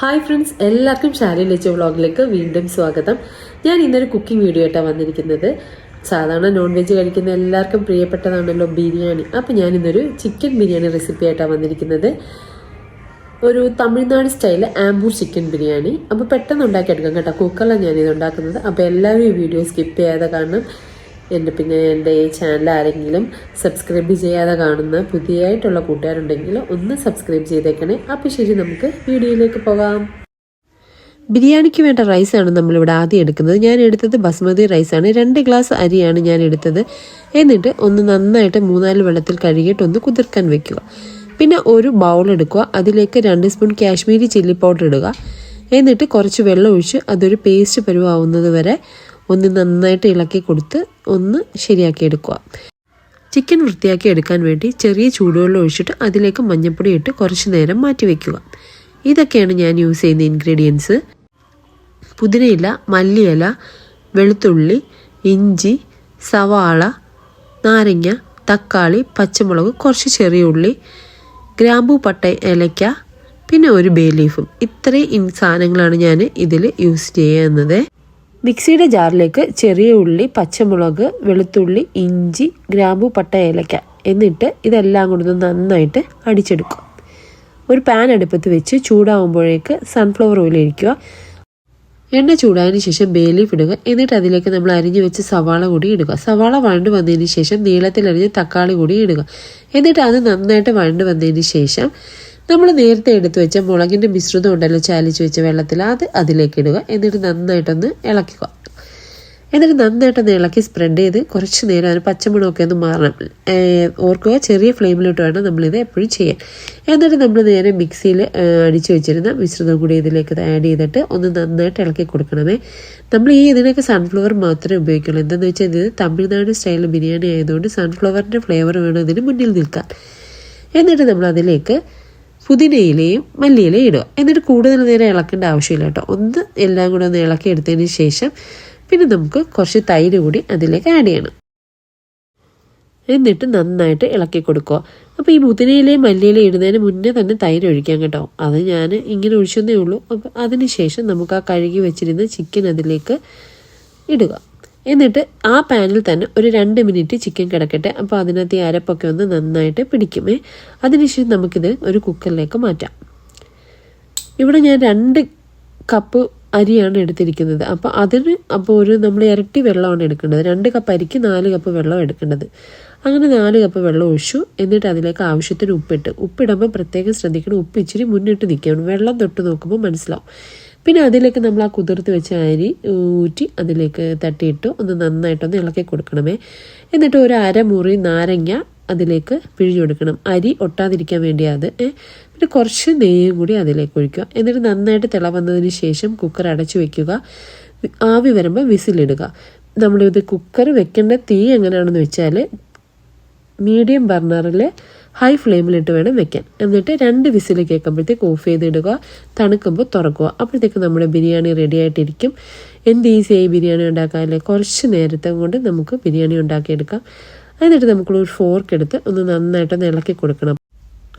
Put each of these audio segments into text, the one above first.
Hi friends എല്ലാവർക്കും ഷാരി ലച്ച വ്ളോഗിലേക്ക് വീണ്ടും സ്വാഗതം. ഞാൻ ഇന്നൊരു കുക്കിംഗ് വീഡിയോ ആയിട്ടാണ് വന്നിരിക്കുന്നത്. സാധാരണ നോൺ വെജ് കഴിക്കുന്ന എല്ലാവർക്കും പ്രിയപ്പെട്ടതാണല്ലോ ബിരിയാണി. അപ്പോൾ ഞാൻ ഇന്നൊരു ചിക്കൻ ബിരിയാണി റെസിപ്പി ആയിട്ടാണ് വന്നിരിക്കുന്നത്. ഒരു തമിഴ്നാട് സ്റ്റൈൽ ആംബൂർ ചിക്കൻ ബിരിയാണി. അപ്പോൾ പെട്ടെന്ന് ഉണ്ടാക്കിയെടുക്കാം കേട്ടോ. കുക്കറിലാണ് ഞാനിത് ഉണ്ടാക്കുന്നത്. അപ്പോൾ എല്ലാവരും ഈ വീഡിയോ സ്കിപ്പ് ചെയ്യാതെ കാണണം. എന്റെ പിന്നെ എന്റെ ഈ ചാനൽ ആരെങ്കിലും സബ്സ്ക്രൈബ് ചെയ്യാതെ കാണുന്ന പുതിയതായിട്ടുള്ള കൂട്ടുകാരുണ്ടെങ്കിൽ ഒന്ന് സബ്സ്ക്രൈബ് ചെയ്തേക്കണേ. അപ്പോൾ ശരി നമുക്ക് വീഡിയോയിലേക്ക് പോകാം. ബിരിയാണിക്ക് വേണ്ട റൈസാണ് നമ്മളിവിടെ ആദ്യം എടുക്കുന്നത്. ഞാൻ എടുത്തത് ബസ്മതി റൈസാണ് രണ്ട് ഗ്ലാസ് അരിയാണ് ഞാൻ എടുത്തത്. എന്നിട്ട് ഒന്ന് നന്നായിട്ട് മൂന്നാൽ വെള്ളത്തിൽ കഴുകിയിട്ട് ഒന്ന് കുതിർക്കാൻ വെക്കുക. പിന്നെ ഒരു ബൗൾ എടുക്കുക. അതിലേക്ക് രണ്ട് സ്പൂൺ കാശ്മീരി ചില്ലി പൗഡർ ഇടുക. എന്നിട്ട് കുറച്ച് വെള്ളം ഒഴിച്ച് അതൊരു പേസ്റ്റ് പരുവാവുന്നത് വരെ ഒന്ന് നന്നായിട്ട് ഇളക്കി കൊടുത്ത് ഒന്ന് ശരിയാക്കി എടുക്കുക. ചിക്കൻ വൃത്തിയാക്കി എടുക്കാൻ വേണ്ടി ചെറിയ ചൂടുവെള്ളം ഒഴിച്ചിട്ട് അതിലേക്ക് മഞ്ഞൾപ്പൊടി ഇട്ട് കുറച്ച് നേരം മാറ്റി വയ്ക്കുക ഇതൊക്കെയാണ് ഞാൻ യൂസ് ചെയ്യുന്ന ഇൻഗ്രീഡിയൻസ്. പുതിനയില മല്ലിയില വെളുത്തുള്ളി ഇഞ്ചി സവാള നാരങ്ങ തക്കാളി പച്ചമുളക് കുറച്ച് ചെറിയ ഉള്ളി ഗ്രാമ്പു പട്ട ഏലക്ക പിന്നെ ഒരു ബേ ലീഫും. ഇത്രയും സാധനങ്ങളാണ് ഞാൻ ഇതിൽ യൂസ് ചെയ്യുന്നത്. മിക്സിയുടെ ജാറിലേക്ക് ചെറിയ ഉള്ളി പച്ചമുളക് വെളുത്തുള്ളി ഇഞ്ചി ഗ്രാമ്പു പട്ട ഏലക്ക എന്നിട്ട് ഇതെല്ലാം കൂടി നന്നായിട്ട് അടിച്ചെടുക്കും. ഒരു പാൻ അടുപ്പത്ത് വെച്ച് ചൂടാവുമ്പോഴേക്ക് സൺഫ്ലവർ ഓയിൽ ഇരിക്കുക. എണ്ണ ചൂടായതിന് ശേഷം ബേലീഫ് ഇടുക. എന്നിട്ട് അതിലേക്ക് നമ്മൾ അരിഞ്ഞു വെച്ച് സവാള കൂടി ഇടുക. സവാള വഴണ്ട് വന്നതിന് ശേഷം നീളത്തിൽ അരിഞ്ഞ് തക്കാളി കൂടി ഇടുക. എന്നിട്ട് അത് നന്നായിട്ട് വഴണ്ട് വന്നതിന് ശേഷം നമ്മൾ നേരത്തെ എടുത്തു വെച്ച മുളകിന്റെ മിശ്രിതം ഉണ്ടല്ലോ ചാലിച്ച് വെച്ച വെള്ളത്തിൽ അത് അതിലേക്ക് ഇടുക. എന്നിട്ട് നന്നായിട്ടൊന്ന് ഇളക്കുക. എന്നിട്ട് നന്നായിട്ടൊന്ന് ഇളക്കി സ്പ്രെഡ് ചെയ്ത് കുറച്ച് നേരം അതിന് പച്ചമുളകൊക്കെ ഒന്ന് മാറണം. ഓർക്കുക ചെറിയ ഫ്ലെയിമിലോട്ട് വേണം നമ്മളിത് എപ്പോഴും ചെയ്യാൻ. എന്നിട്ട് നമ്മൾ നേരെ മിക്സിയിൽ അടിച്ചു വെച്ചിരുന്ന മിശ്രിതം കൂടി ഇതിലേക്ക് ആഡ് ചെയ്തിട്ട് ഒന്ന് നന്നായിട്ട് ഇളക്കി കൊടുക്കണമേ. നമ്മൾ ഈ ഇതിനൊക്കെ സൺഫ്ലവർ മാത്രമേ ഉപയോഗിക്കുള്ളൂ. എന്താണെന്ന് വെച്ചാൽ ഇത് തമിഴ്നാട് സ്റ്റൈൽ ബിരിയാണി ആയതുകൊണ്ട് സൺഫ്ലവറിന്റെ ഫ്ലേവർ വേണം ഇതിന് മുന്നിൽ നിൽക്കാൻ. എന്നിട്ട് നമ്മൾ അതിലേക്ക് പുതിനയിലയും മല്ലിയിലയും ഇടുക. എന്നിട്ട് കൂടുതൽ നേരം ഇളക്കേണ്ട ആവശ്യമില്ല കേട്ടോ. ഒന്ന് എല്ലാം കൂടെ ഒന്ന് ഇളക്കി എടുത്തതിന് ശേഷം പിന്നെ നമുക്ക് കുറച്ച് തൈര് കൂടി അതിലേക്ക് ആഡ് ചെയ്യണം. എന്നിട്ട് നന്നായിട്ട് ഇളക്കി കൊടുക്കുക. അപ്പോൾ ഈ പുതിനയിലയും മല്ലിയിലയും ഇടുന്നതിന് മുന്നേ തന്നെ തൈര് ഒഴിക്കാം കേട്ടോ. അത് ഞാൻ ഇങ്ങനെ ഒഴിച്ചെന്നേ ഉള്ളൂ. അപ്പോൾ അതിന് ശേഷം നമുക്ക് ആ കഴുകി വെച്ചിരുന്ന ചിക്കൻ അതിലേക്ക് ഇടുക. എന്നിട്ട് ആ പാനിൽ തന്നെ ഒരു രണ്ട് മിനിറ്റ് ചിക്കൻ കിടക്കട്ടെ. അപ്പോൾ അതിനകത്ത് ഈ അരപ്പൊക്കെ ഒന്ന് നന്നായിട്ട് പിടിക്കുമേ. അതിനുശേഷം നമുക്കിത് ഒരു കുക്കറിലേക്ക് മാറ്റാം. ഇവിടെ ഞാൻ രണ്ട് കപ്പ് അരിയാണ് എടുത്തിരിക്കുന്നത്. അപ്പോൾ അതിന് അപ്പോൾ ഒരു നമ്മൾ ഇരട്ടി വെള്ളമാണ് എടുക്കേണ്ടത്. രണ്ട് കപ്പ് അരിക്ക് നാല് കപ്പ് വെള്ളം എടുക്കേണ്ടത്. അങ്ങനെ നാല് കപ്പ് വെള്ളം ഒഴിച്ചു. എന്നിട്ട് അതിലേക്ക് ആവശ്യത്തിന് ഉപ്പിട്ട്. ഉപ്പിടുമ്പോൾ പ്രത്യേകം ശ്രദ്ധിക്കണം. ഉപ്പ് ഇച്ചിരി മുന്നിട്ട് നിൽക്കണം. വെള്ളം തൊട്ട് നോക്കുമ്പോൾ മനസ്സിലാവും. പിന്നെ അതിലേക്ക് നമ്മൾ ആ കുതിർത്ത് വെച്ച അരി ഊറ്റി അതിലേക്ക് തട്ടിയിട്ട് ഒന്ന് നന്നായിട്ടൊന്ന് ഇളക്കി കൊടുക്കണമേ. എന്നിട്ട് ഒരു അരമുറി നാരങ്ങ അതിലേക്ക് പിഴിഞ്ഞുകൊടുക്കണം അരി ഒട്ടാതിരിക്കാൻ വേണ്ടി അത് പിന്നെ കുറച്ച് നെയ്യും കൂടി അതിലേക്ക് ഒഴിക്കുക. എന്നിട്ട് നന്നായിട്ട് തിള വന്നതിന് ശേഷം കുക്കർ അടച്ചു വെക്കുക. ആവി വരുമ്പോൾ വിസിലിടുക. നമ്മളിത് കുക്കർ വെക്കേണ്ട തീ എങ്ങനെയാണെന്ന് വെച്ചാൽ മീഡിയം ബർണറിൽ ഹൈ ഫ്ലെയിമിലിട്ട് വേണം വെക്കാൻ. എന്നിട്ട് രണ്ട് വിസിൽ കേൾക്കുമ്പോഴത്തേക്ക് ഓഫ് ചെയ്തിടുക തണുക്കുമ്പോൾ തുറക്കുക. അപ്പോഴത്തേക്ക് നമ്മുടെ ബിരിയാണി റെഡി ആയിട്ടിരിക്കും. എന്ത് ഈസിയായി ബിരിയാണി ഉണ്ടാക്കാമല്ലേ കുറച്ച് നേരത്തെ കൊണ്ട് നമുക്ക് ബിരിയാണി ഉണ്ടാക്കിയെടുക്കാം. എന്നിട്ട് നമുക്കൊരു ഫോർക്ക് എടുത്ത് ഒന്ന് നന്നായിട്ട് ഇളക്കി കൊടുക്കണം.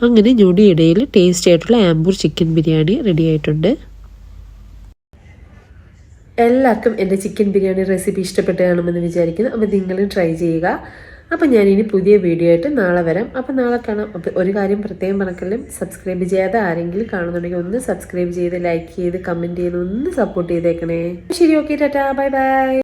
അങ്ങനെ ഞൊടിയിടയിൽ ടേസ്റ്റി ആയിട്ടുള്ള ആംബൂർ ചിക്കൻ ബിരിയാണി റെഡി ആയിട്ടുണ്ട്. എല്ലാവർക്കും എന്റെ ചിക്കൻ ബിരിയാണി റെസിപ്പി ഇഷ്ടപ്പെട്ട് കാണുമെന്ന് വിചാരിക്കുന്നു. അപ്പോൾ നിങ്ങളും ട്രൈ ചെയ്യുക. അപ്പം ഇനി പുതിയ വീഡിയോ ആയിട്ട് നാളെ വരാം. അപ്പം നാളെ കാണാം. ഒരു കാര്യം പ്രത്യേകം പറഞ്ഞാലും സബ്സ്ക്രൈബ് ചെയ്യാതെ ആരെങ്കിലും കാണുന്നുണ്ടെങ്കിൽ ഒന്ന് സബ്സ്ക്രൈബ് ചെയ്ത് ലൈക്ക് ചെയ്ത് കമന്റ് ചെയ്ത് ഒന്ന് സപ്പോർട്ട് ചെയ്തേക്കണേ. ശരി ഓക്കെ ടാറ്റാ ബൈ ബൈ